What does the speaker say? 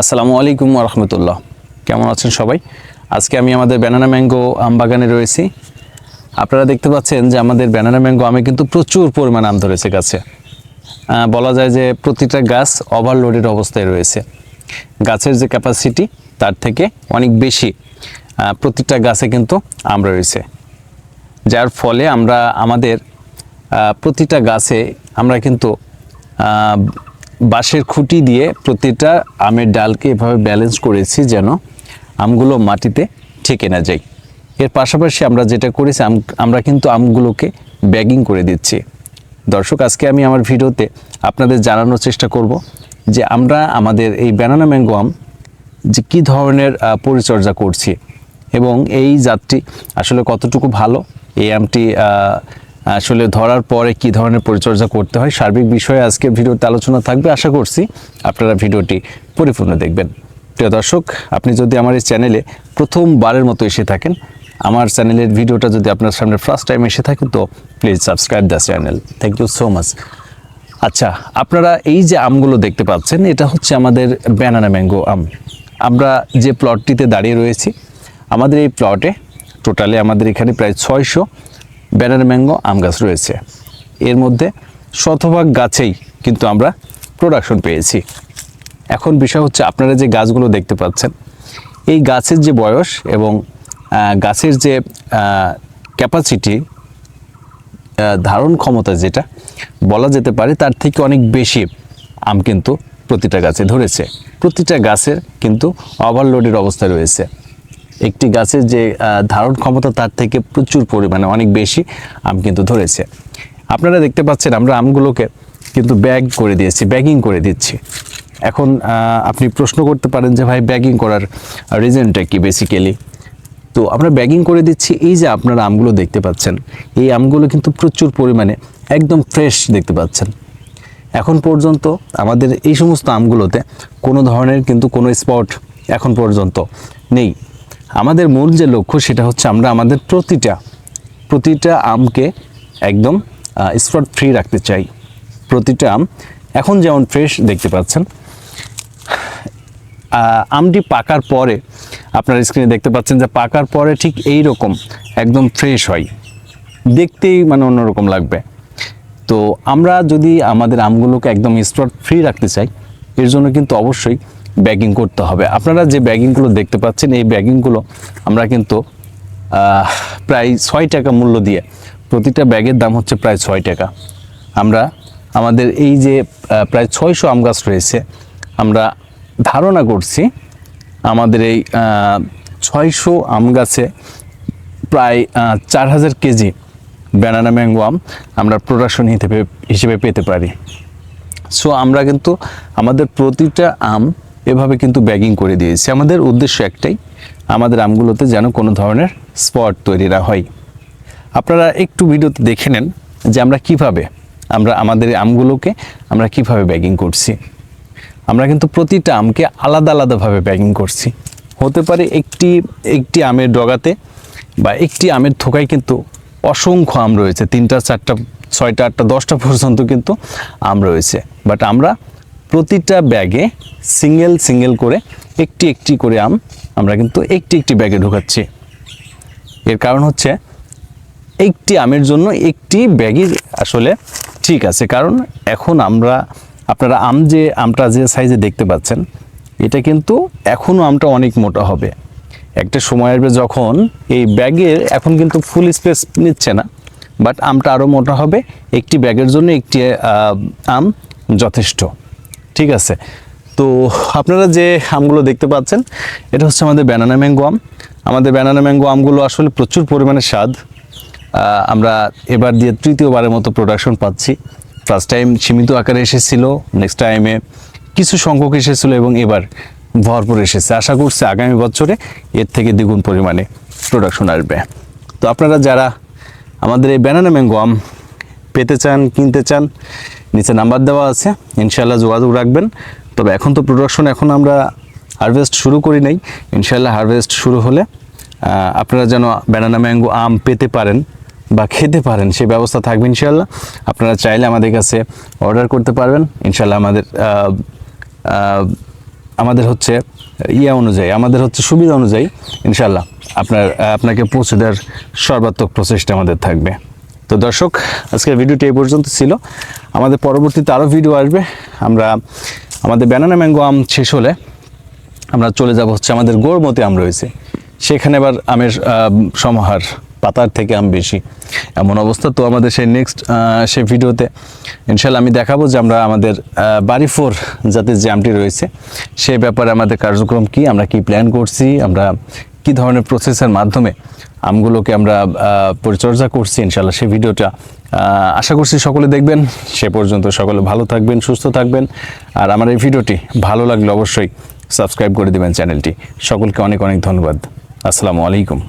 আসসালামু আলাইকুম রহমতুল্লাহ। কেমন আছেন সবাই? আজকে আমি আমাদের ব্যানানা ম্যাঙ্গো আম বাগানে রয়েছি। আপনারা দেখতে পাচ্ছেন যে আমাদের ব্যানানা ম্যাঙ্গো আমে কিন্তু প্রচুর পরিমাণ আম ধরেছে গাছে। বলা যায় যে প্রতিটা গাছ ওভারলোডের অবস্থায় রয়েছে। গাছের যে ক্যাপাসিটি তার থেকে অনেক বেশি প্রতিটা গাছে কিন্তু আম রয়েছে। যার ফলে আমরা আমাদের প্রতিটা গাছে আমরা কিন্তু বাঁশের খুঁটি দিয়ে প্রতিটা আমের ডালকে এভাবে ব্যালেন্স করেছি যেন আমগুলো মাটিতে ঠেকে না যায়। এর পাশাপাশি আমরা যেটা করেছি, আম, আমরা কিন্তু আমগুলোকে ব্যাগিং করে দিচ্ছি। দর্শক, আজকে আমি আমার ভিডিওতে আপনাদের জানানোর চেষ্টা করব যে আমরা আমাদের এই ব্যানানা ম্যাঙ্গো আম যে কী ধরনের পরিচর্যা করছি এবং এই জাতটি আসলে কতটুকু ভালো, এই আমটি আসলে ধরার পরে কি ধরনের পরিচর্যা করতে হয় সার্বিক বিষয়ে আজকের ভিডিওতে আলোচনা থাকবে, আশা করছি আপনারা ভিডিওটি পরিপূর্ণ দেখবেন। প্রিয় দর্শক, আপনি যদি আমার এই চ্যানেলে প্রথমবারের মতো এসে থাকেন, আমার চ্যানেলের ভিডিওটা যদি আপনার সামনে ফার্স্ট টাইম এসে থাকে, তো please subscribe the channel thank you so much আচ্ছা আপনারা এই যে আমগুলো দেখতে পাচ্ছেন, এটা হচ্ছে আমাদের ব্যানানা ম্যাঙ্গো আম। আমরা যে প্লটটিতে দাঁড়িয়ে রয়েছি, আমাদের এই প্লটে টোটালে আমাদের এখানে প্রায় ছয়শো ব্যানানা ম্যাঙ্গো, আম গাছ রয়েছে। এর মধ্যে শতভাগ গাছেই কিন্তু আমরা প্রোডাকশন পেয়েছি। এখন বিষয় হচ্ছে আপনারা যে গাছগুলো দেখতে পাচ্ছেন, এই গাছের যে বয়স এবং গাছের যে ক্যাপাসিটি ধারণ ক্ষমতা যেটা, বলা যেতে পারে তার থেকে অনেক বেশি আম কিন্তু প্রতিটা গাছে ধরেছে। প্রতিটা গাছের কিন্তু ওভারলোডের অবস্থা রয়েছে। একটি গাছের যে ধারণ ক্ষমতা তার থেকে প্রচুর পরিমাণে অনেক বেশি আম কিন্তু ধরেছে। আপনারা দেখতে পাচ্ছেন আমরা আমগুলোকে কিন্তু ব্যাগ করে দিয়েছি, ব্যাগিং করে দিচ্ছি। এখন আপনি প্রশ্ন করতে পারেন যে ভাই, ব্যাগিং করার রিজনটা কি বেসিক্যালি তো আমরা ব্যাগিং করে দিচ্ছি, এই যে আপনারা আমগুলো দেখতে পাচ্ছেন, এই আমগুলো কিন্তু প্রচুর পরিমাণে একদম ফ্রেশ দেখতে পাচ্ছেন। এখন পর্যন্ত আমাদের এই সমস্ত আমগুলোতে কোনো ধরনের কিন্তু কোনো স্পট এখন পর্যন্ত নেই। আমাদের মূল যে লক্ষ্য সেটা হচ্ছে আমরা আমাদের প্রতিটা প্রতিটা আমকে একদম স্পট ফ্রি রাখতে চাই। প্রতিটা আম, এখন যেমন ফ্রেশ দেখতে পাচ্ছেন আমটি পাকার পরে আপনার স্ক্রিনে দেখতে পাচ্ছেন যে পাকার পরে ঠিক এই রকম একদম ফ্রেশ হয়। দেখতেই মানে অন্যরকম লাগবে। তো আমরা যদি আমাদের আমগুলোকে একদম স্পট ফ্রি রাখতে চাই, এর জন্য কিন্তু অবশ্যই ব্যাগিং করতে হবে। আপনারা যে ব্যাগিংগুলো দেখতে পাচ্ছেন, এই ব্যাগিংগুলো আমরা কিন্তু প্রায় ছয় টাকা মূল্য দিয়ে প্রতিটা ব্যাগের দাম হচ্ছে প্রায় ছয় টাকা। আমরা আমাদের এই যে প্রায় ছয়শো আম গাছ রয়েছে, আমরা ধারণা করছি আমাদের এই ছয়শো আম গাছে প্রায় চার হাজার কেজি ব্যানানা ম্যাঙ্গো আম আমরা প্রোডাকশন হিসেবে হিসেবে পেতে পারি। সো আমরা কিন্তু আমাদের প্রতিটা আম এভাবে কিন্তু ব্যাগিং করে দিয়েছি। আমাদের উদ্দেশ্য একটাই, আমাদের আমগুলোতে যেন কোনো ধরনের স্পট তৈরি না হয়। আপনারা একটু ভিডিওতে দেখে নেন যে আমরা কীভাবে, আমরা আমাদের আমগুলোকে আমরা কীভাবে ব্যাগিং করছি। আমরা কিন্তু প্রতিটা আমকে আলাদা আলাদাভাবে ব্যাগিং করছি। হতে পারে একটি একটি আমের ডগাতে বা একটি আমের থোকায় কিন্তু অসংখ্য আম রয়েছে। তিনটা, চারটা, ছয়টা, আটটা, দশটা পর্যন্ত কিন্তু আম রয়েছে। বাট আমরা প্রতিটা ব্যাগে সিঙ্গেল সিঙ্গেল করে একটি একটি করে আম আমরা কিন্তু একটি একটি ব্যাগে ঢোকাচ্ছি। এর কারণ হচ্ছে একটি আমের জন্য একটি ব্যাগই আসলে ঠিক আছে। কারণ এখন আমরা, আপনারা আম যে, আমটা যে সাইজে দেখতে পাচ্ছেন, এটা কিন্তু এখনও আমটা অনেক মোটা হবে। একটা সময় আসবে যখন এই ব্যাগের এখন কিন্তু ফুল স্পেস নিচ্ছে না বাট আমটা আরও মোটা হবে। একটি ব্যাগের জন্য একটি আম যথেষ্ট। ঠিক আছে। তো আপনারা যে আমগুলো দেখতে পাচ্ছেন, এটা হচ্ছে আমাদের ব্যানানা ম্যাঙ্গো আম। আমাদের ব্যানানা ম্যাঙ্গো আমগুলো আসলে প্রচুর পরিমাণে স্বাদ। আমরা এবার দিয়ে তৃতীয়বারের মতো প্রোডাকশন পাচ্ছি। ফার্স্ট টাইম সীমিত আকারে এসেছিল নেক্সট টাইমে কিছু সংখ্যক এসেছিল এবং এবার ভরপুর এসেছে। আশা করছি আগামী বছরে এর থেকে দ্বিগুণ পরিমাণে প্রোডাকশন আসবে। তো আপনারা যারা আমাদের এই ব্যানানা ম্যাঙ্গো আম পেতে চান, কিনতে চান, নিচে নাম্বার দেওয়া আছে ইনশাল্লাহ যোগাযোগ রাখবেন। তবে এখন তো প্রোডাকশন এখন আমরা হারভেস্ট শুরু করি নাই। ইনশাল্লাহ হারভেস্ট শুরু হলে আপনারা যেন ব্যানানা ম্যাঙ্গো আম পেতে পারেন বা খেতে পারেন, সে ব্যবস্থা থাকবে ইনশাল্লাহ আপনারা চাইলে আমাদের কাছে অর্ডার করতে পারবেন। ইনশাল্লাহ আমাদের আমাদের হচ্ছে ইয়া অনুযায়ী, আমাদের হচ্ছে সুবিধা অনুযায়ী ইনশাল্লাহ আপনার, আপনাকে পৌঁছে দেওয়ার সর্বাত্মক প্রচেষ্টা আমাদের থাকবে। তো দর্শক, আজকের ভিডিওটি এই পর্যন্ত ছিল। আমাদের পরবর্তীতে আরও ভিডিও আসবে। আমরা, আমাদের ব্যানানা ম্যাঙ্গো আম শেষ হলে আমরা চলে যাব হচ্ছে আমাদের গোড়মতি আম রয়েছে। সেখানে এবার আমের সমাহার, পাতার থেকে আম বেশি। এমন অবস্থা। তো আমাদের সেই নেক্সট সেই ভিডিওতে ইনশাল্লাহ আমি দেখাবো যে আমরা আমাদের বাড়ি ফোর জাতের যে আমটি রয়েছে সেই ব্যাপারে আমাদের কার্যক্রম কি, আমরা কি প্ল্যান করছি, আমরা কি ধরনের প্রসেসের মাধ্যমে আমগুলোকে আমরা পরিচর্যা করছি ইনশাল্লাহ সেই ভিডিওটা আশা করছি সকলে দেখবেন। সে পর্যন্ত সকলে ভালো থাকবেন, সুস্থ থাকবেন। আর আমার এই ভিডিওটি ভালো লাগলে অবশ্যই সাবস্ক্রাইব করে দেবেন চ্যানেলটি। সকলকে অনেক অনেক ধন্যবাদ। আসসালামু আলাইকুম।